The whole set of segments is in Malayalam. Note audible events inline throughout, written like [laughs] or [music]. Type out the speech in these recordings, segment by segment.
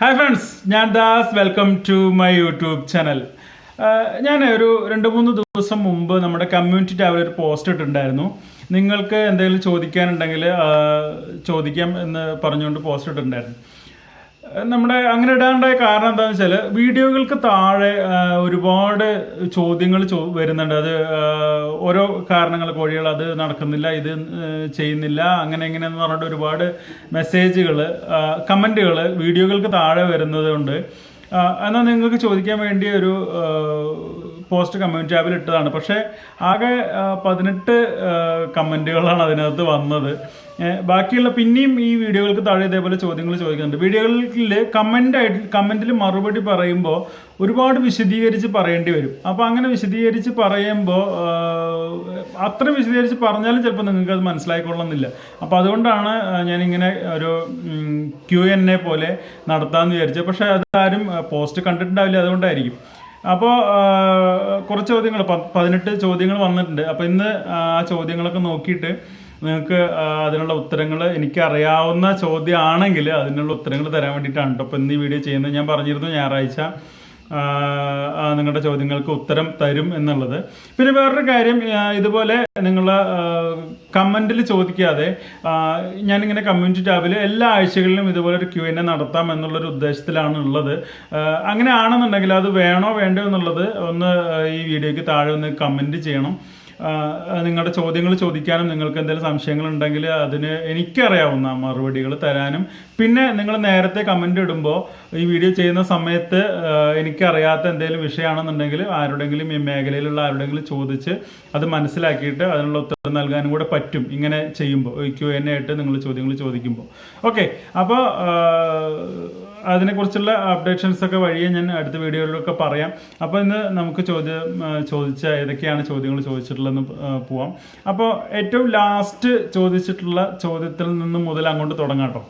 ഹായ് ഫ്രണ്ട്സ് ഞാൻ Das. Welcome to my YouTube channel ഞാൻ ഒരു രണ്ട് മൂന്ന് ദിവസം മുമ്പ് നമ്മുടെ കമ്മ്യൂണിറ്റി ടാബിൽ ഒരു പോസ്റ്റ് ഇട്ടിട്ടുണ്ടായിരുന്നു. നിങ്ങൾക്ക് എന്തെങ്കിലും ചോദിക്കാനുണ്ടെങ്കിൽ ചോദിക്കാം എന്ന് പറഞ്ഞുകൊണ്ട് പോസ്റ്റ് ഇട്ടിട്ടുണ്ടായിരുന്നു. നമ്മുടെ അങ്ങനെ ഇടാണ്ടായ കാരണം എന്താണെന്ന് വെച്ചാൽ വീഡിയോകൾക്ക് താഴെ ഒരുപാട് ചോദ്യങ്ങൾ ചോ വരുന്നുണ്ട്. അത് ഓരോ കാരണങ്ങൾ കോഴികൾ അത് നടക്കുന്നില്ല ഇത് ചെയ്യുന്നില്ല അങ്ങനെ എങ്ങനെയെന്ന് പറഞ്ഞിട്ട് ഒരുപാട് മെസ്സേജുകൾ കമന്റുകൾ വീഡിയോകൾക്ക് താഴെ വരുന്നത് കൊണ്ട് എന്നാൽ നിങ്ങൾക്ക് ചോദിക്കാൻ വേണ്ടി ഒരു പോസ്റ്റ് കമ്മ്യൂണിറ്റി ടാബിൽ ഇട്ടതാണ്. പക്ഷേ ആകെ പതിനെട്ട് കമന്റുകളാണ് അതിനകത്ത് വന്നത്. ബാക്കിയുള്ള പിന്നെയും ഈ വീഡിയോകൾക്ക് താഴെ ഇതേപോലെ ചോദ്യങ്ങൾ ചോദിക്കുന്നുണ്ട്. വീഡിയോകളിൽ കമന്റ് ആയിട്ട് കമന്റിൽ മറുപടി പറയുമ്പോൾ ഒരുപാട് വിശദീകരിച്ച് പറയേണ്ടി വരും. അപ്പോൾ അങ്ങനെ വിശദീകരിച്ച് പറയുമ്പോൾ അത്ര വിശദീകരിച്ച് പറഞ്ഞാലും ചിലപ്പോൾ നിങ്ങൾക്ക് അത് മനസ്സിലായിക്കൊള്ളണമെന്നില്ല. അപ്പോൾ അതുകൊണ്ടാണ് ഞാനിങ്ങനെ ഒരു ക്യു എൻ എ പോലെ നടത്താമെന്ന് വിചാരിച്ചത്. പക്ഷേ അതാരും പോസ്റ്റ് കണ്ടിട്ടുണ്ടാവില്ല അതുകൊണ്ടായിരിക്കും. അപ്പോൾ കുറച്ച് ചോദ്യങ്ങൾ പതിനെട്ട് ചോദ്യങ്ങൾ വന്നിട്ടുണ്ട്. അപ്പോൾ ഇന്ന് ആ ചോദ്യങ്ങളൊക്കെ നോക്കിയിട്ട് നിങ്ങൾക്ക് അതിനുള്ള ഉത്തരങ്ങൾ എനിക്ക് അറിയാവുന്ന ചോദ്യമാണെങ്കിൽ അതിനുള്ള ഉത്തരങ്ങൾ തരാൻ വേണ്ടിയിട്ടാണ് കേട്ടോ ഇപ്പം ഈ വീഡിയോ ചെയ്യുന്നത് ഞാൻ പറഞ്ഞിരുന്നു ഞായറാഴ്ച നിങ്ങളുടെ ചോദ്യങ്ങൾക്ക് ഉത്തരം തരും എന്നുള്ളത്. പിന്നെ വേറൊരു കാര്യം ഇതുപോലെ നിങ്ങൾ കമന്റിൽ ചോദിക്കാതെ ഞാനിങ്ങനെ കമ്മ്യൂണിറ്റി ടാബിൽ എല്ലാ ആഴ്ചകളിലും ഇതുപോലെ ഒരു ക്യു എൻ എ നടത്താം എന്നുള്ളൊരു ഉദ്ദേശത്തിലാണ് ഉള്ളത്. അങ്ങനെ ആണെന്നുണ്ടെങ്കിൽ അത് വേണോ വേണ്ടോ എന്നുള്ളത് ഒന്ന് ഈ വീഡിയോയ്ക്ക് താഴെ ഒന്ന് കമന്റ് ചെയ്യണം. നിങ്ങളുടെ ചോദ്യങ്ങൾ ചോദിക്കാനും നിങ്ങൾക്ക് എന്തെങ്കിലും സംശയങ്ങൾ ഉണ്ടെങ്കിൽ അതിന് എനിക്കറിയാവുന്ന മറുപടികൾ തരാനും. പിന്നെ നിങ്ങൾ നേരത്തെ കമന്റ് ഇടുമ്പോൾ ഈ വീഡിയോ ചെയ്യുന്ന സമയത്ത് എനിക്കറിയാത്ത എന്തെങ്കിലും വിഷയമാണെന്നുണ്ടെങ്കിൽ ആരുടെങ്കിലും ഈ മേഖലയിലുള്ള ആരുടെങ്കിലും ചോദിച്ച് അത് മനസ്സിലാക്കിയിട്ട് അതിനുള്ള ഉത്തരം നൽകാനും കൂടെ പറ്റും ഇങ്ങനെ ചെയ്യുമ്പോൾ ക്യു എൻ ആയിട്ട് നിങ്ങൾ ചോദ്യങ്ങൾ ചോദിക്കുമ്പോൾ ഓക്കെ അപ്പോൾ അതിനെക്കുറിച്ചുള്ള അപ്ഡേഷൻസ് ഒക്കെ വഴിയെ ഞാൻ അടുത്ത വീഡിയോയിലൊക്കെ പറയാം. അപ്പോൾ ഇന്ന് നമുക്ക് ചോദ്യം ചോദിച്ച ഏതൊക്കെയാണ് ചോദ്യങ്ങൾ ചോദിച്ചിട്ടുള്ളതെന്ന് പോവാം. അപ്പോൾ ഏറ്റവും ലാസ്റ്റ് ചോദിച്ചിട്ടുള്ള ചോദ്യത്തിൽ നിന്ന് മുതൽ അങ്ങോട്ട് തുടങ്ങാം കേട്ടോ.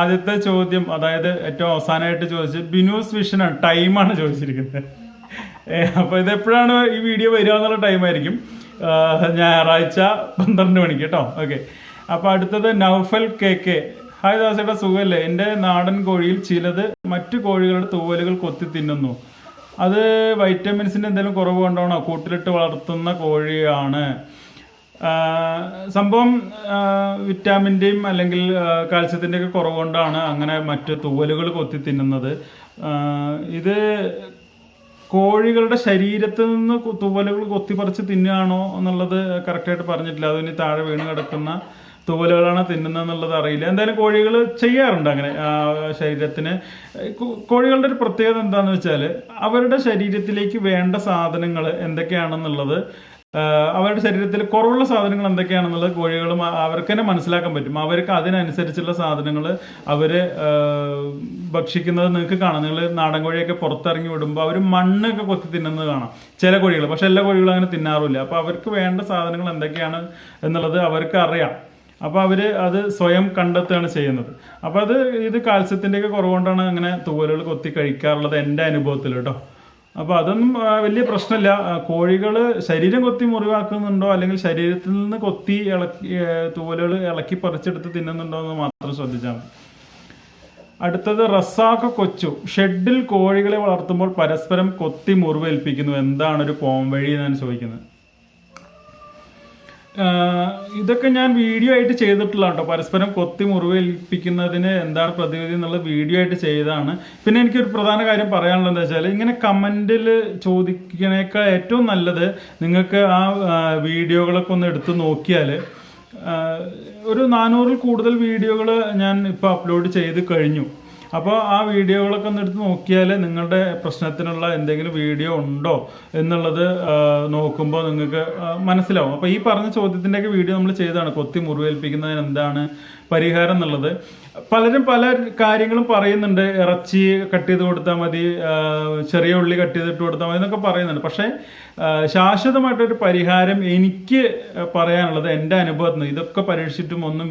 ആദ്യത്തെ ചോദ്യം അതായത് ഏറ്റവും അവസാനമായിട്ട് ചോദിച്ച് ബിനൂസ് വിഷനാണ് ടൈമാണ് ചോദിച്ചിരിക്കുന്നത്. അപ്പൊ അപ്പോൾ ഇത് എപ്പോഴാണ് ഈ വീഡിയോ വരിക എന്നുള്ള ടൈമായിരിക്കും ഞായറാഴ്ച പന്ത്രണ്ട് മണിക്ക് കേട്ടോ. ഓക്കെ അപ്പോൾ അടുത്തത് നൗഫൽ കെ കെ. ഹായ് ദാസേട്ട സുഖമല്ലേ എന്റെ നാടൻ കോഴിയിൽ ചിലത് മറ്റു കോഴികളുടെ തൂവലുകൾ കൊത്തി തിന്നുന്നു. അത് വൈറ്റമിൻസിന്റെ എന്തെങ്കിലും കുറവ് കൊണ്ടാണോ? കൂട്ടിലിട്ട് വളർത്തുന്ന കോഴിയാണ്. സംഭവം വിറ്റാമിന്റെയും അല്ലെങ്കിൽ കാൽസ്യത്തിന്റെ ഒക്കെ കുറവ് കൊണ്ടാണ് അങ്ങനെ മറ്റ് തൂവലുകൾ കൊത്തി തിന്നുന്നത്. ഇത് കോഴികളുടെ ശരീരത്തിൽ നിന്ന് തൂവലുകൾ കൊത്തിപ്പറിച്ച് തിന്നുകയാണോ എന്നുള്ളത് കറക്റ്റായിട്ട് പറഞ്ഞിട്ടില്ല. അതിന് താഴെ വീണ് കിടക്കുന്ന തൂവലുകളാണ് തിന്നുന്നത് എന്നുള്ളത് അറിയില്ല. എന്തായാലും കോഴികൾ ചെയ്യാറുണ്ട് അങ്ങനെ ശരീരത്തിന്. കോഴികളുടെ ഒരു പ്രത്യേകത എന്താണെന്ന് വെച്ചാൽ അവരുടെ ശരീരത്തിലേക്ക് വേണ്ട സാധനങ്ങൾ എന്തൊക്കെയാണെന്നുള്ളത് അവരുടെ ശരീരത്തിൽ കുറവുള്ള സാധനങ്ങൾ എന്തൊക്കെയാണെന്നുള്ളത് കോഴികളും അ- അവർക്ക് തന്നെ മനസ്സിലാക്കാൻ പറ്റും. അവർക്ക് അതിനനുസരിച്ചുള്ള സാധനങ്ങൾ അവർ ഭക്ഷിക്കുന്നത് നിങ്ങൾക്ക് കാണാം. നിങ്ങൾ നാടൻ കോഴിയൊക്കെ പുറത്തിറങ്ങി വിടുമ്പോൾ അവർ മണ്ണൊക്കെ കൊത്തി തിന്നുന്നത് കാണാം. ചില കോഴികൾ. പക്ഷെ എല്ലാ കോഴികളും അങ്ങനെ തിന്നാറില്ല അപ്പോൾ അവർക്ക് വേണ്ട സാധനങ്ങൾ എന്തൊക്കെയാണ് എന്നുള്ളത് അവർക്ക് അറിയാം. അപ്പോൾ അവർ അത് സ്വയം കണ്ടെത്തുകയാണ് ചെയ്യുന്നത്. അപ്പോൾ അത് ഇത് കാൽസ്യത്തിന്റെയൊക്കെ കുറവുകൊണ്ടാണ് അങ്ങനെ തൂവലുകൾ കൊത്തി കഴിക്കാറുള്ളത് എന്റെ അനുഭവത്തിൽ കേട്ടോ. അപ്പോൾ അതൊന്നും വലിയ പ്രശ്നമില്ല. കോഴികൾ ശരീരം കൊത്തി മുറിവാക്കുന്നുണ്ടോ അല്ലെങ്കിൽ ശരീരത്തിൽ നിന്ന് കൊത്തി ഇളക്കി തൂവലുകൾ ഇളക്കി പറിച്ചെടുത്ത് തിന്നുന്നുണ്ടോ എന്ന് മാത്രം ശ്രദ്ധിച്ചാൽ മതി. അടുത്തത് റസാഖ കൊച്ചു. ഷെഡിൽ കോഴികളെ വളർത്തുമ്പോൾ പരസ്പരം കൊത്തി മുറിവേൽപ്പിക്കുന്നു. എന്താണ് ഒരു പോംവഴി എന്നാണ് ചോദിക്കുന്നത്. ഇതൊക്കെ ഞാൻ വീഡിയോ ആയിട്ട് ചെയ്തിട്ടുള്ള കേട്ടോ. പരസ്പരം കൊത്തി മുറിവേൽപ്പിക്കുന്നതിന് എന്താണ് പ്രതിവിധി എന്നുള്ള വീഡിയോ ആയിട്ട് ചെയ്തതാണ്. പിന്നെ എനിക്കൊരു പ്രധാന കാര്യം പറയാനുള്ളത് എന്താ വെച്ചാൽ ഇങ്ങനെ കമന്റിൽ ചോദിക്കണേക്കാൾ ഏറ്റവും നല്ലത് നിങ്ങൾക്ക് ആ വീഡിയോകളൊക്കെ ഒന്ന് എടുത്ത് നോക്കിയാൽ ഒരു നാനൂറിൽ കൂടുതൽ വീഡിയോകൾ ഞാൻ ഇപ്പോൾ അപ്ലോഡ് ചെയ്ത് കഴിഞ്ഞു. അപ്പോൾ ആ വീഡിയോകളൊക്കെ ഒന്ന് എടുത്ത് നോക്കിയാൽ നിങ്ങളുടെ പ്രശ്നത്തിനുള്ള എന്തെങ്കിലും വീഡിയോ ഉണ്ടോ എന്നുള്ളത് നോക്കുമ്പോൾ നിങ്ങൾക്ക് മനസ്സിലാവും. അപ്പോൾ ഈ പറഞ്ഞ ചോദ്യത്തിന്റെയൊക്കെ വീഡിയോ നമ്മൾ ചെയ്തതാണ്. കൊത്തി മുറിവേൽപ്പിക്കുന്നതിന് എന്താണ് പരിഹാരം എന്നുള്ളത്. പലരും പല കാര്യങ്ങളും പറയുന്നുണ്ട്. ഇറച്ചി കട്ട് ചെയ്ത് കൊടുത്താൽ മതി ചെറിയ ഉള്ളി കട്ട് ചെയ്തിട്ട് കൊടുത്താൽ മതി എന്നൊക്കെ പറയുന്നുണ്ട്. പക്ഷേ ശാശ്വതമായിട്ടൊരു പരിഹാരം എനിക്ക് പറയാനുള്ളത് എന്റെ അനുഭവത്തിൽ ഇതൊക്കെ പരീക്ഷിച്ചിട്ടും ഒന്നും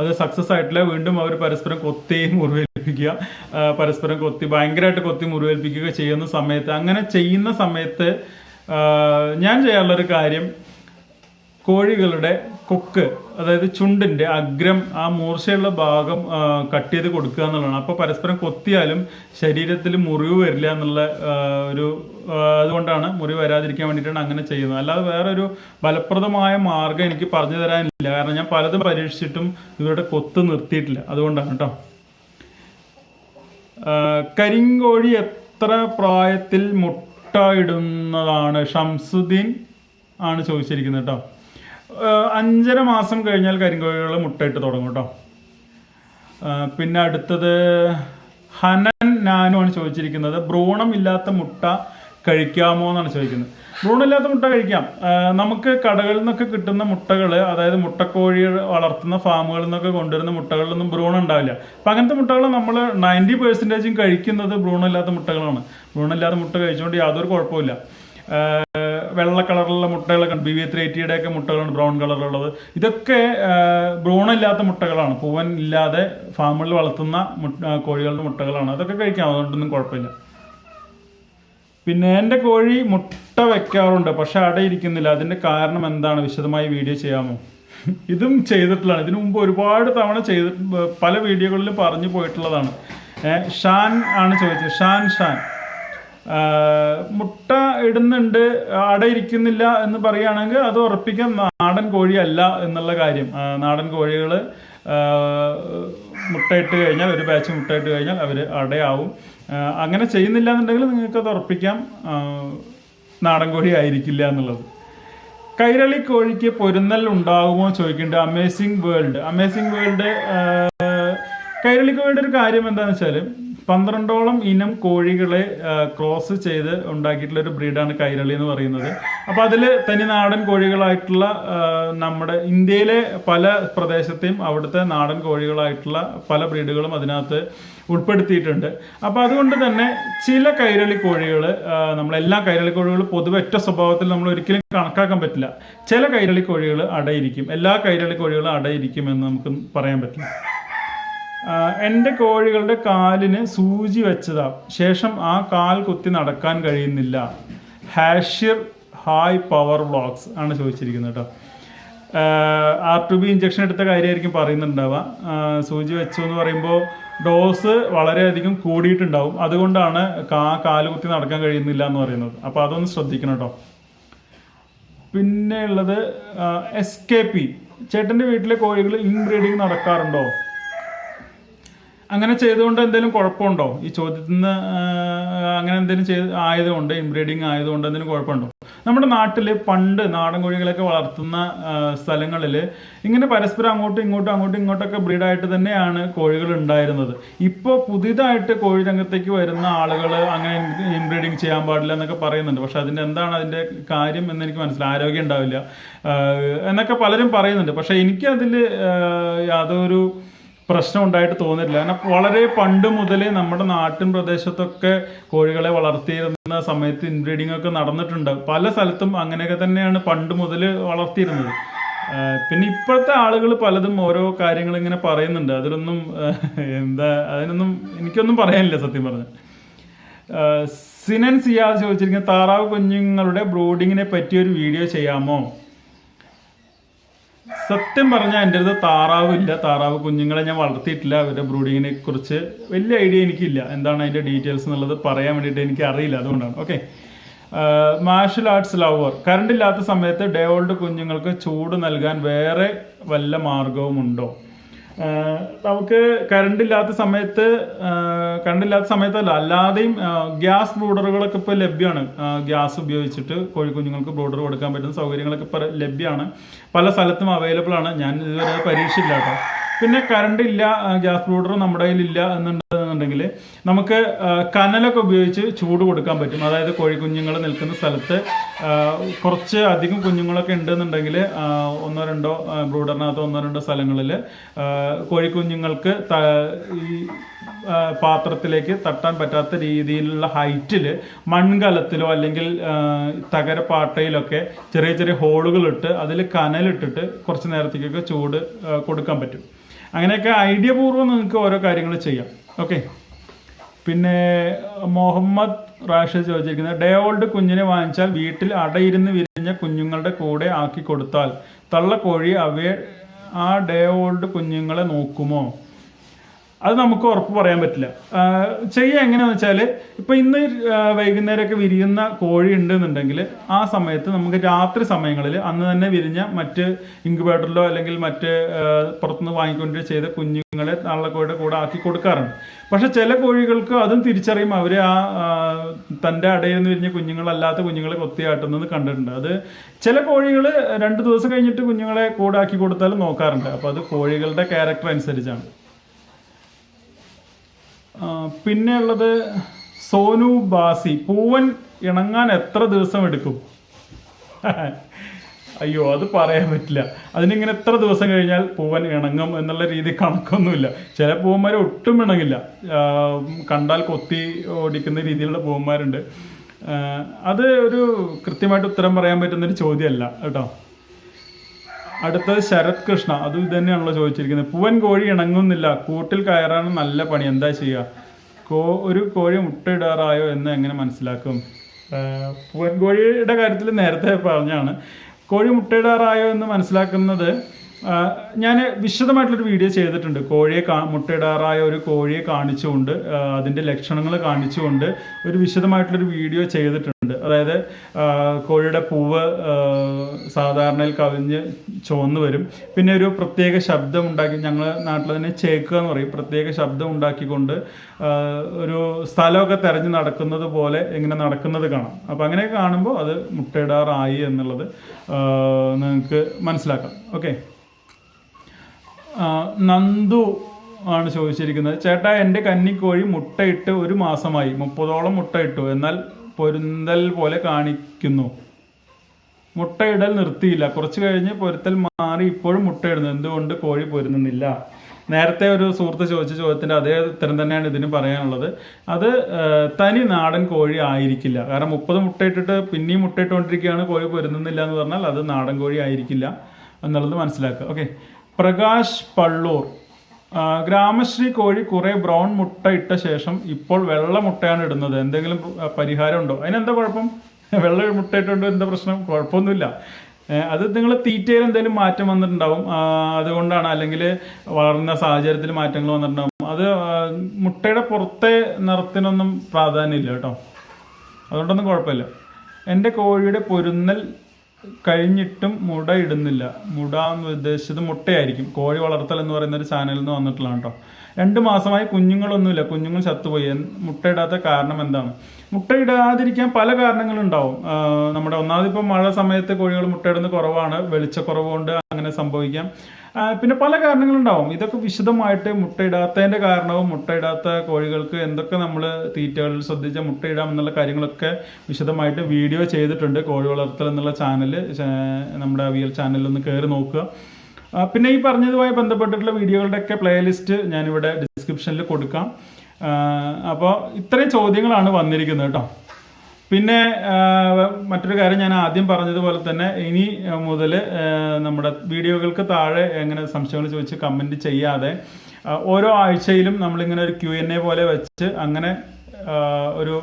അത് സക്സസ് ആയിട്ടില്ല. വീണ്ടും അവർ പരസ്പരം കൊത്തി മുറിവേൽപ്പിക്കുക പരസ്പരം കൊത്തി ഭയങ്കരമായിട്ട് കൊത്തി മുറിവേൽപ്പിക്കുക ചെയ്യുന്ന സമയത്ത് അങ്ങനെ ചെയ്യുന്ന സമയത്ത് ഞാൻ ചെയ്യാറുള്ളൊരു കാര്യം കോഴികളുടെ കൊക്ക് അതായത് ചുണ്ടിന്റെ അഗ്രം ആ മൂർച്ചയുള്ള ഭാഗം കട്ട് ചെയ്ത് കൊടുക്കുക എന്നുള്ളതാണ്. അപ്പോൾ പരസ്പരം കൊത്തിയാലും ശരീരത്തിൽ മുറിവ് വരില്ല എന്നുള്ള ഒരു അതുകൊണ്ടാണ് മുറിവ് വരാതിരിക്കാൻ വേണ്ടിയിട്ടാണ് അങ്ങനെ ചെയ്യുന്നത്. അല്ലാതെ വേറെ ഒരു ഫലപ്രദമായ മാർഗം എനിക്ക് പറഞ്ഞു തരാനില്ല. കാരണം ഞാൻ പലതും പരീക്ഷിച്ചിട്ടും ഇവരുടെ കൊത്ത് നിർത്തിയിട്ടില്ല. അതുകൊണ്ടാണ് കേട്ടോ കരിങ്കോഴി എത്ര പ്രായത്തിൽ മുട്ട ഇടുന്നതാണ്? ഷംസുദ്ദീൻ ആണ് ചോദിച്ചിരിക്കുന്നത് കേട്ടോ അഞ്ചര മാസം കഴിഞ്ഞാൽ കരിങ്കോഴികൾ മുട്ടയിട്ട് തുടങ്ങും കേട്ടോ. പിന്നെ അടുത്തത് ഹനൻ നാനു ആണ് ചോദിച്ചിരിക്കുന്നത്. ഭ്രൂണം ഇല്ലാത്ത മുട്ട കഴിക്കാമോ എന്നാണ് ചോദിക്കുന്നത്. ഭ്രൂണമില്ലാത്ത മുട്ട കഴിക്കാം. നമുക്ക് കടകളിൽ നിന്നൊക്കെ കിട്ടുന്ന മുട്ടകൾ അതായത് മുട്ടക്കോഴി വളർത്തുന്ന ഫാമുകളിൽ നിന്നൊക്കെ കൊണ്ടുവരുന്ന മുട്ടകളിലൊന്നും ഭ്രൂണം ഉണ്ടാവില്ല. അപ്പം അങ്ങനത്തെ മുട്ടകൾ നമ്മൾ നയന്റി പെർസെന്റേജും കഴിക്കുന്നത് ഭ്രൂണമില്ലാത്ത മുട്ടകളാണ്. ഭ്രൂണമില്ലാത്ത മുട്ട കഴിച്ചുകൊണ്ട് യാതൊരു കുഴപ്പമില്ല വെള്ള കളറിലുള്ള മുട്ടകളൊക്കെ ബി വി ത്രീ എയ്റ്റിയുടെ ഒക്കെ മുട്ടകളാണ് ബ്രൗൺ കളറിലുള്ളത് ഇതൊക്കെ ഭ്രൂണമില്ലാത്ത മുട്ടകളാണ്. പൂവൻ ഇല്ലാതെ ഫാമുകളിൽ വളർത്തുന്ന കോഴികളുടെ മുട്ടകളാണ്. അതൊക്കെ കഴിക്കാം. അതുകൊണ്ടൊന്നും കുഴപ്പമില്ല. പിന്നെ എന്റെ കോഴി മുട്ട വെക്കാറുണ്ട് പക്ഷെ അടയിരിക്കുന്നില്ല അതിന്റെ കാരണം എന്താണ്? വിശദമായി വീഡിയോ ചെയ്യാമോ? [laughs] ഇതും ചെയ്തിട്ടുള്ളതാണ്. ഇതിനു മുമ്പ് ഒരുപാട് തവണ ചെയ്ത് പല വീഡിയോകളിലും പറഞ്ഞു പോയിട്ടുള്ളതാണ്. ഷാൻ ആണ് ചോദിച്ചത്. ഷാൻ ഷാൻ. മുട്ട ഇടുന്നുണ്ട് അട ഇരിക്കുന്നില്ല എന്ന് പറയുകയാണെങ്കിൽ അത് ഉറപ്പിക്കാൻ നാടൻ കോഴിയല്ല എന്നുള്ള കാര്യം. നാടൻ കോഴികൾ മുട്ടയിട്ട് കഴിഞ്ഞാൽ ഒരു ബാച്ച് മുട്ടയിട്ട് കഴിഞ്ഞാൽ അവർ അടയാവും. അങ്ങനെ ചെയ്യുന്നില്ല എന്നുണ്ടെങ്കിൽ നിങ്ങൾക്ക് അത് ഉറപ്പിക്കാം. നാടൻ കോഴി ആയിരിക്കില്ല എന്നുള്ളത്. കൈരളി കോഴിക്ക് പൊരുന്നൽ ഉണ്ടാകുമോ ചോദിക്കുന്നുണ്ട്. Amazing world amazing world Kairali കോഴിയുടെ ഒരു കാര്യം എന്താണെന്ന് വെച്ചാൽ പന്ത്രണ്ടോളം ഇനം കോഴികളെ ക്രോസ് ചെയ്ത് ഉണ്ടാക്കിയിട്ടുള്ള ഒരു ബ്രീഡാണ് കൈരളി എന്ന് പറയുന്നത്. അപ്പോൾ അതിൽ തനി നാടൻ കോഴികളായിട്ടുള്ള നമ്മുടെ ഇന്ത്യയിലെ പല പ്രദേശത്തെയും അവിടുത്തെ നാടൻ കോഴികളായിട്ടുള്ള പല ബ്രീഡുകളും അതിനകത്ത് ഉൾപ്പെടുത്തിയിട്ടുണ്ട്. അപ്പോൾ അതുകൊണ്ട് തന്നെ ചില കൈരളി കോഴികൾ നമ്മളെല്ലാ കൈരളി കോഴികളും പൊതുവെ ഒറ്റ സ്വഭാവത്തിൽ നമ്മൾ ഒരിക്കലും കണക്കാക്കാൻ പറ്റില്ല. ചില കൈരളി കോഴികൾ അടയിരിക്കും. എല്ലാ കൈരളി കോഴികളും അടയിരിക്കും എന്ന് നമുക്ക് പറയാൻ പറ്റില്ല. എന്റെ കോഴികളുടെ കാലിന് സൂചി വെച്ചതാ. ശേഷം ആ കാൽ കുത്തി നടക്കാൻ കഴിയുന്നില്ല. ഹാഷിർ ഹായ് പവർ വ്ളോഗ്സ് ആണ് ചോദിച്ചിരിക്കുന്നത് കേട്ടോ ആർ ടു ബി ഇഞ്ചക്ഷൻ എടുത്ത കാര്യമായിരിക്കും പറയുന്നുണ്ടാവുക. സൂചി വെച്ചു എന്ന് പറയുമ്പോൾ ഡോസ് വളരെയധികം കൂടിയിട്ടുണ്ടാവും. അതുകൊണ്ടാണ് കാ കാൽ കുത്തി നടക്കാൻ കഴിയുന്നില്ല എന്ന് പറയുന്നത്. അപ്പോൾ അതൊന്ന് ശ്രദ്ധിക്കണം കേട്ടോ പിന്നെ ഉള്ളത് എസ് കെ പി ചേട്ടന്റെ വീട്ടിലെ കോഴികൾ ഇൻബ്രീഡിങ് നടക്കാറുണ്ടോ? അങ്ങനെ ചെയ്തുകൊണ്ട് എന്തെങ്കിലും കുഴപ്പമുണ്ടോ? ഈ ചോദ്യത്തിൽ നിന്ന് അങ്ങനെ എന്തെങ്കിലും ചെയ്ത് ആയതുകൊണ്ട് ഇൻബ്രീഡിങ് ആയതുകൊണ്ട് എന്തെങ്കിലും കുഴപ്പമുണ്ടോ? നമ്മുടെ നാട്ടിൽ പണ്ട് നാടൻ കോഴികളൊക്കെ വളർത്തുന്ന സ്ഥലങ്ങളിൽ ഇങ്ങനെ പരസ്പരം അങ്ങോട്ടും ഇങ്ങോട്ടും അങ്ങോട്ടും ഇങ്ങോട്ടൊക്കെ ബ്രീഡായിട്ട് തന്നെയാണ് കോഴികൾ ഉണ്ടായിരുന്നത്. ഇപ്പോൾ പുതിയതായിട്ട് കോഴി രംഗത്തേക്ക് വരുന്ന ആളുകൾ അങ്ങനെ ഇൻബ്രീഡിങ് ചെയ്യാൻ പാടില്ല എന്നൊക്കെ പറയുന്നുണ്ട്. പക്ഷെ അതിന്റെ എന്താണ് അതിന്റെ കാര്യം എന്ന് എനിക്ക് മനസ്സിലായി. ആരോഗ്യം ഉണ്ടാവില്ല. എന്നൊക്കെ പലരും പറയുന്നുണ്ട്. പക്ഷെ എനിക്കതിൽ യാതൊരു പ്രശ്നം ഉണ്ടായിട്ട് തോന്നിയിട്ടില്ല. കാരണം വളരെ പണ്ട് മുതലേ നമ്മുടെ നാട്ടിൻ പ്രദേശത്തൊക്കെ കോഴികളെ വളർത്തിയിരുന്ന സമയത്ത് ഇൻബ്രീഡിംഗ് ഒക്കെ നടന്നിട്ടുണ്ട്. പല സ്ഥലത്തും അങ്ങനെയൊക്കെ തന്നെയാണ് പണ്ട് മുതൽ വളർത്തിയിരുന്നത്. പിന്നെ ഇപ്പോഴത്തെ ആളുകൾ പലതും ഓരോ കാര്യങ്ങൾ ഇങ്ങനെ പറയുന്നുണ്ട്. അതിലൊന്നും എന്താ അതിനൊന്നും എനിക്കൊന്നും പറയാനില്ല സത്യം പറഞ്ഞ. സിനൻ സിയാസ് ചോദിച്ചിരിക്കുന്ന താറാവ് കുഞ്ഞുങ്ങളുടെ ബ്രൂഡിങ്ങിനെ പറ്റിയൊരു വീഡിയോ ചെയ്യാമോ? സത്യം പറഞ്ഞാൽ എന്റെ അടുത്ത് താറാവില്ല താറാവ് കുഞ്ഞുങ്ങളെ ഞാൻ വളർത്തിയിട്ടില്ല. അവരുടെ ബ്രൂഡിങ്ങിനെ കുറിച്ച് വലിയ ഐഡിയ എനിക്കില്ല. എന്താണ് അതിന്റെ ഡീറ്റെയിൽസ് എന്നുള്ളത് പറയാൻ വേണ്ടിയിട്ട് എനിക്ക് അറിയില്ല. അതുകൊണ്ടാണ്. Okay. Martial arts lover. Current ഇല്ലാത്ത സമയത്ത് ഡേ ഓൾഡ് കുഞ്ഞുങ്ങൾക്ക് ചൂട് നൽകാൻ വേറെ വല്ല മാർഗവുമുണ്ടോ? നമുക്ക് കറണ്ട് ഇല്ലാത്ത സമയത്ത് കറണ്ട് ഇല്ലാത്ത സമയത്തല്ല അല്ലാതെയും ഗ്യാസ് ബ്രൂഡറുകളൊക്കെ ഇപ്പോൾ ലഭ്യമാണ് ഗ്യാസ് ഉപയോഗിച്ചിട്ട് കോഴിക്കുഞ്ഞുങ്ങൾക്ക് ബ്രൂഡർ കൊടുക്കാൻ പറ്റുന്ന സൗകര്യങ്ങളൊക്കെ ഇപ്പോൾ ലഭ്യമാണ് പല സ്ഥലത്തും അവൈലബിൾ ആണ്. ഞാൻ ഇതുവരെ കേട്ടോ. പിന്നെ കറണ്ട് ഇല്ല ഗ്യാസ് ബ്രൂഡർ നമ്മുടെ കയ്യിലില്ല എന്നുണ്ടെന്നുണ്ടെങ്കിൽ നമുക്ക് കനലൊക്കെ ഉപയോഗിച്ച് ചൂട് കൊടുക്കാൻ പറ്റും. അതായത് കോഴിക്കുഞ്ഞുങ്ങൾ നിൽക്കുന്ന സ്ഥലത്ത് കുറച്ച് അധികം കുഞ്ഞുങ്ങളൊക്കെ ഉണ്ടെന്നുണ്ടെങ്കിൽ ഒന്നോ രണ്ടോ ബ്രൂഡറിനകത്ത് ഒന്നോ രണ്ടോ സ്ഥലങ്ങളിൽ കോഴിക്കുഞ്ഞുങ്ങൾക്ക് ഈ പാത്രത്തിലേക്ക് തട്ടാൻ പറ്റാത്ത രീതിയിലുള്ള ഹൈറ്റിൽ മൺകലത്തിലോ അല്ലെങ്കിൽ തകരപ്പാട്ടയിലൊക്കെ ചെറിയ ചെറിയ ഹോളുകളിട്ട് അതിൽ കനലിട്ടിട്ട് കുറച്ച് നേരത്തേക്കൊക്കെ ചൂട് കൊടുക്കാൻ പറ്റും. അങ്ങനെയൊക്കെ ഐഡിയ പൂർവം നിങ്ങൾക്ക് ഓരോ കാര്യങ്ങൾ ചെയ്യാം. ഓക്കെ? പിന്നെ മുഹമ്മദ് റാഷിദ് ചോദിച്ചിരിക്കുന്നത് ഡേ ഓൾഡ് കുഞ്ഞിനെ വാങ്ങിച്ചാൽ വീട്ടിൽ അടയിരുന്ന് വിരിഞ്ഞ കുഞ്ഞുങ്ങളുടെ കൂടെ ആക്കി കൊടുത്താൽ തള്ളക്കോഴി അവയെ ആ ഡേ ഓൾഡ് കുഞ്ഞുങ്ങളെ നോക്കുമോ? അത് നമുക്ക് ഉറപ്പ് പറയാൻ പറ്റില്ല. ചെയ്യുക എങ്ങനെയാന്ന് വെച്ചാൽ ഇപ്പൊ ഇന്ന് വൈകുന്നേരമൊക്കെ വിരിയുന്ന കോഴി ഉണ്ടെന്നുണ്ടെങ്കിൽ ആ സമയത്ത് നമുക്ക് രാത്രി സമയങ്ങളിൽ അന്ന് തന്നെ വിരിഞ്ഞ മറ്റ് ഇൻക്യുബേറ്ററിലോ അല്ലെങ്കിൽ മറ്റ് പുറത്തുനിന്ന് വാങ്ങിക്കൊണ്ട് ചെയ്ത കുഞ്ഞുങ്ങളെ തള്ളക്കോഴിയുടെ കൂടെ ആക്കി കൊടുക്കാറുണ്ട്. പക്ഷെ ചില കോഴികൾക്ക് അതും തിരിച്ചറിയും. അവർ ആ തന്റെ അടയിൽ നിന്ന് വിരിഞ്ഞ കുഞ്ഞുങ്ങളല്ലാത്ത കുഞ്ഞുങ്ങളെ കൊത്തിയാട്ടുന്നത് കണ്ടിട്ടുണ്ട്. അത് ചില കോഴികൾ രണ്ട് ദിവസം കഴിഞ്ഞിട്ട് കുഞ്ഞുങ്ങളെ കൂടെ ആക്കി കൊടുത്താലും നോക്കാറുണ്ട്. അപ്പോൾ അത് കോഴികളുടെ ക്യാരക്ടർ അനുസരിച്ചാണ്. പിന്നെ ഉള്ളത് സോനു ബാസി. പൂവൻ ഇണങ്ങാൻ എത്ര ദിവസം എടുക്കും? [laughs] അയ്യോ അത് പറയാൻ പറ്റില്ല. അതിനിങ്ങനെ എത്ര ദിവസം കഴിഞ്ഞാൽ പൂവൻ ഇണങ്ങും എന്നുള്ള രീതി കണക്കൊന്നുമില്ല. ചില പൂവന്മാർ ഒട്ടും ഇണങ്ങില്ല. കണ്ടാൽ കൊത്തി ഓടിക്കുന്ന രീതിയിലുള്ള പൂവന്മാരുണ്ട്. അത് ഒരു കൃത്യമായിട്ട് ഉത്തരം പറയാൻ പറ്റുന്നൊരു ചോദ്യമല്ല കേട്ടോ. അടുത്തത് ശരത് കൃഷ്ണ. അതും ഇതന്നെയാണല്ലോ തന്നെയാണല്ലോ ചോദിച്ചിരിക്കുന്നത്. പൂവൻ കോഴി ഇണങ്ങുന്നില്ല. കൂട്ടിൽ കയറാണ് നല്ല പണി. എന്താ ചെയ്യുക? കോ ഒരു കോഴി മുട്ടയിടാറായോ എന്ന് എങ്ങനെ മനസ്സിലാക്കും? പൂവൻ കോഴിയുടെ കാര്യത്തിൽ നേരത്തെ പറഞ്ഞാണ്. കോഴി മുട്ടയിടാറായോ എന്ന് മനസ്സിലാക്കുന്നത് ഞാൻ വിശദമായിട്ടുള്ളൊരു വീഡിയോ ചെയ്തിട്ടുണ്ട്. കോഴിയെ കാ മുട്ടയിടാറായ ഒരു കോഴിയെ കാണിച്ചുകൊണ്ട് അതിന്റെ ലക്ഷണങ്ങൾ കാണിച്ചുകൊണ്ട് ഒരു വിശദമായിട്ടുള്ളൊരു വീഡിയോ ചെയ്തിട്ടുണ്ട്. അതായത് കോഴിയുടെ പൂവ് സാധാരണയിൽ കവിഞ്ഞ് ചുവന്ന് വരും. പിന്നെ ഒരു പ്രത്യേക ശബ്ദം ഉണ്ടാക്കി ഞങ്ങൾ നാട്ടിൽ തന്നെ ചേക്കുക എന്ന് പറയും. പ്രത്യേക ശബ്ദം ഉണ്ടാക്കിക്കൊണ്ട് ഒരു സ്ഥലമൊക്കെ തെരഞ്ഞ് നടക്കുന്നത് പോലെ ഇങ്ങനെ നടക്കുന്നത് കാണാം. അപ്പം അങ്ങനെ കാണുമ്പോൾ അത് മുട്ടയിടാറായി എന്നുള്ളത് നിങ്ങൾക്ക് മനസ്സിലാക്കാം. ഓക്കെ? നന്ദു ആണ് ചോദിച്ചിരിക്കുന്നത്. ചേട്ടാ എന്റെ കന്നിക്കോഴി മുട്ടയിട്ട് ഒരു മാസമായി. മുപ്പതോളം മുട്ടയിട്ടു. എന്നാൽ പൊരുന്തൽ പോലെ കാണിക്കുന്നു. മുട്ടയിടൽ നിർത്തിയില്ല. കുറച്ച് കഴിഞ്ഞ് പൊരുത്തൽ മാറി ഇപ്പോഴും മുട്ടയിടുന്നു. എന്തുകൊണ്ട് കോഴി പൊരുന്നുന്നില്ല നേരത്തെ ഒരു സുഹൃത്ത് ചോദിച്ച ചോദ്യത്തിന്റെ അതേ ഉത്തരം തന്നെയാണ് ഇതിന് പറയാനുള്ളത്. അത് തനി നാടൻ കോഴി ആയിരിക്കില്ല. കാരണം മുപ്പത് മുട്ടയിട്ടിട്ട് പിന്നെയും മുട്ടയിട്ടുകൊണ്ടിരിക്കുകയാണ്. കോഴി പൊരുന്നുന്നില്ല എന്ന് പറഞ്ഞാൽ അത് നാടൻ കോഴി ആയിരിക്കില്ല എന്നുള്ളത് മനസ്സിലാക്കുക. ഓക്കെ. പ്രകാശ് പള്ളൂർ. ഗ്രാമശ്രീ കോഴി കുറേ ബ്രൗൺ മുട്ട ഇട്ട ശേഷം ഇപ്പോൾ വെള്ള മുട്ടയാണ് ഇടുന്നത്. എന്തെങ്കിലും പരിഹാരം പരിഹാരമുണ്ടോ? അതിനെന്താ കുഴപ്പം? വെള്ള മുട്ട ഇട്ടുകൊണ്ട് എന്താ പ്രശ്നം? കുഴപ്പമൊന്നുമില്ല. അത് നിങ്ങൾ തീറ്റയിൽ എന്തെങ്കിലും മാറ്റം വന്നിട്ടുണ്ടാവും. അതുകൊണ്ടാണ് അല്ലെങ്കിൽ വളർന്ന സാഹചര്യത്തിൽ മാറ്റങ്ങൾ വന്നിട്ടുണ്ടാവും. അത് മുട്ടയുടെ പുറത്തെ നിറത്തിനൊന്നും പ്രാധാന്യമില്ല കേട്ടോ. അതുകൊണ്ടൊന്നും കുഴപ്പമില്ല. എന്റെ കോഴിയുടെ പൊരുന്നൽ കഴിഞ്ഞിട്ടും മുട ഇടുന്നില്ല. മുട എന്ന് ഉദ്ദേശിച്ചത് മുട്ടയായിരിക്കും. കോഴി വളർത്തൽ എന്ന് പറയുന്ന ഒരു ചാനലിൽ നിന്ന് വന്നിട്ടുള്ളതാണ് കേട്ടോ. രണ്ട് മാസമായി കുഞ്ഞുങ്ങളൊന്നുമില്ല. കുഞ്ഞുങ്ങൾ ചത്തുപോയി. മുട്ടയിടാത്ത കാരണം എന്താണ്? മുട്ടയിടാതിരിക്കാൻ പല കാരണങ്ങളുണ്ടാവും. നമ്മുടെ ഒന്നാമത് ഇപ്പം മഴ സമയത്ത് കോഴികൾ മുട്ടയിടുന്നത് കുറവാണ്. വെളിച്ചക്കുറവ് കൊണ്ട് അങ്ങനെ സംഭവിക്കാം. പിന്നെ പല കാരണങ്ങളുണ്ടാവും. ഇതൊക്കെ വിശദമായിട്ട് മുട്ടയിടാത്തതിന്റെ കാരണവും മുട്ടയിടാത്ത കോഴികൾക്ക് എന്തൊക്കെ നമ്മൾ തീറ്റകളിൽ ശ്രദ്ധിച്ച മുട്ടയിടാം എന്നുള്ള കാര്യങ്ങളൊക്കെ വിശദമായിട്ട് വീഡിയോ ചെയ്തിട്ടുണ്ട് കോഴി വളർത്തൽ എന്നുള്ള ചാനൽ നമ്മുടെ അവിയൽ ചാനലിൽ ഒന്ന് കയറി നോക്കുക. പിന്നെ ഈ പറഞ്ഞതുമായി ബന്ധപ്പെട്ടിട്ടുള്ള വീഡിയോകളുടെ ഒക്കെ പ്ലേലിസ്റ്റ് ഞാനിവിടെ ഡിസ്ക്രിപ്ഷനിൽ കൊടുക്കാം. അപ്പോൾ ഇത്രയും ചോദ്യങ്ങളാണ് വന്നിരിക്കുന്നത് കേട്ടോ. പിന്നെ മറ്റൊരു കാര്യം ഞാൻ ആദ്യം പറഞ്ഞതുപോലെ തന്നെ ഇനി മുതൽ നമ്മുടെ വീഡിയോകൾക്ക് താഴെ എങ്ങനെ സംശയങ്ങൾ ചോദിച്ച് കമന്റ് ചെയ്യാതെ ഓരോ ആഴ്ചയിലും നമ്മളിങ്ങനെ ഒരു ക്യു എൻ എ പോലെ വെച്ച് അങ്ങനെ ഒരു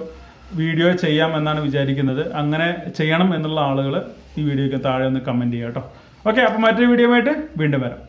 വീഡിയോ ചെയ്യാം എന്നാണ് വിചാരിക്കുന്നത്. അങ്ങനെ ചെയ്യണം എന്നുള്ള ആളുകൾ ഈ വീഡിയോയ്ക്ക് താഴെ ഒന്ന് കമന്റ് ചെയ്യാം കേട്ടോ. ഓക്കെ അപ്പോൾ മറ്റൊരു വീഡിയോ ആയിട്ട് വീണ്ടും വരാം.